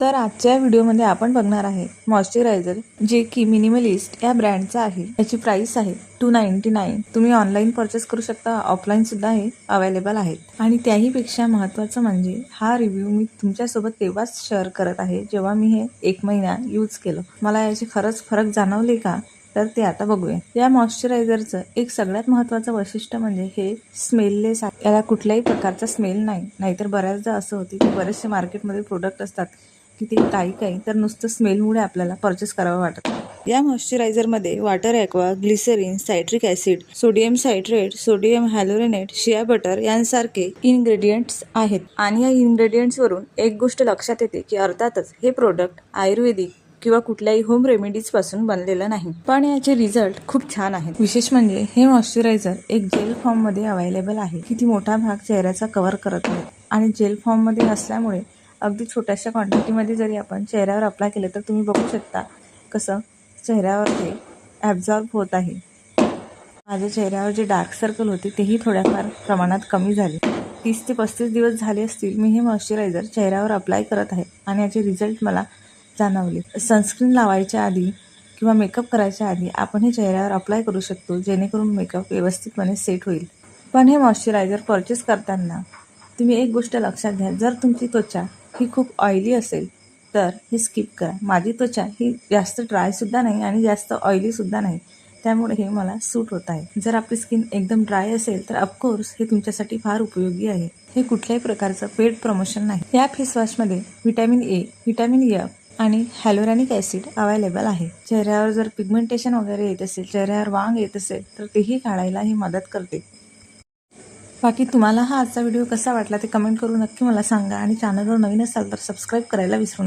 तर आजच्या व्हिडिओमध्ये आपण बघणार आहे मॉइश्चरायझर जे की मिनिमलिस्ट या ब्रँडचा आहे. याची प्राइस आहे टू नाईन्टी नाईन तुम्ही ऑनलाईन परचेस करू शकता ऑफलाईन सुद्धा हे अवेलेबल आहेत आणि त्याही पेक्षा महत्त्वाचं म्हणजे हा रिव्ह्यू मी तुमच्यासोबत तेव्हाच शेअर करत आहे जेव्हा मी हे एक महिना यूज केलं. मला याचे खरंच फरक जाणवले का? तर ते आता बघूया. या मॉइश्चरायझरचं एक सगळ्यात महत्त्वाचं वैशिष्ट्य म्हणजे हे स्मेललेस आहे. याला कुठल्याही प्रकारचा स्मेल नाही. नाहीतर बऱ्याचदा असं होते की बरेचसे मार्केटमध्ये प्रोडक्ट असतात की ते काही काही तर नुसतं स्मेलमुळे आपल्याला परचेस करावं वाटत या मॉइश्चरायझरमध्ये water aqua glycerin citric acid sodium citrate sodium hyaluronate shea butter यांसारखे इन्ग्रेडियंट्स आहेत. आणि या इन्ग्रेडियंट्सवरून एक गोष्ट लक्षात येते की अर्थातच हे प्रोडक्ट आयुर्वेदिक किंवा कुठल्याही होम रेमेडीजपासून बनलेलं नाही. पण याचे रिझल्ट खूप छान आहेत. विशेष म्हणजे हे मॉइश्चरायझर एक जेल फॉर्ममध्ये अवेलेबल आहे किती मोठा भाग चेहऱ्याचा कव्हर करत आहे. आणि जेल फॉर्ममध्ये असल्यामुळे अगदी छोट्याशा क्वांटिटीमध्ये जरी आपण चेहऱ्यावर अप्लाय केले तर तुम्ही बघू शकता कसं चेहऱ्यावर ते ॲब्झॉर्ब होत आहे. माझ्या चेहऱ्यावर जे डार्क सर्कल होते तेही थोड्याफार प्रमाणात कमी झाले. तीस ते पस्तीस दिवस झाले असतील मी हे मॉइश्चरायझर चेहऱ्यावर अप्लाय करत आहे आणि याचे रिझल्ट मला जाणवले. सनस्क्रीन लावायच्या आधी किंवा मेकअप करायच्या आधी आपण हे चेहऱ्यावर अप्लाय करू शकतो जेणेकरून मेकअप व्यवस्थितपणे सेट होईल. पण हे मॉइश्चरायझर परचेस करताना तुम्ही एक गोष्ट लक्षात घ्या जर तुमची त्वचा ही खूप ऑइली असेल तर ही स्किप करा. माझी त्वचा ही जास्त ड्रायसुद्धा नाही आणि जास्त ऑइलीसुद्धा नाही. त्यामुळे हे मला सूट होत आहे. जर आपली स्किन एकदम ड्राय असेल तर ऑफकोर्स हे तुमच्यासाठी फार उपयोगी आहे. हे कुठल्याही प्रकारचं पेड प्रमोशन नाही. या फेसवॉशमध्ये व्हिटॅमिन ए व्हिटॅमिन एफ आणि हॅलोरॅनिक ॲसिड अवेलेबल आहे. चेहऱ्यावर जर पिगमेंटेशन वगैरे येत असेल चेहऱ्यावर वांग येत असेल तर तेही काढायला ही मदत करते. बाकी तुम्हाला हा आजचा व्हिडिओ कसा वाटला ते कमेंट करून नक्की मला सांगा आणि चॅनलवर नवीन असाल तर सबस्क्राईब करायला विसरू नका.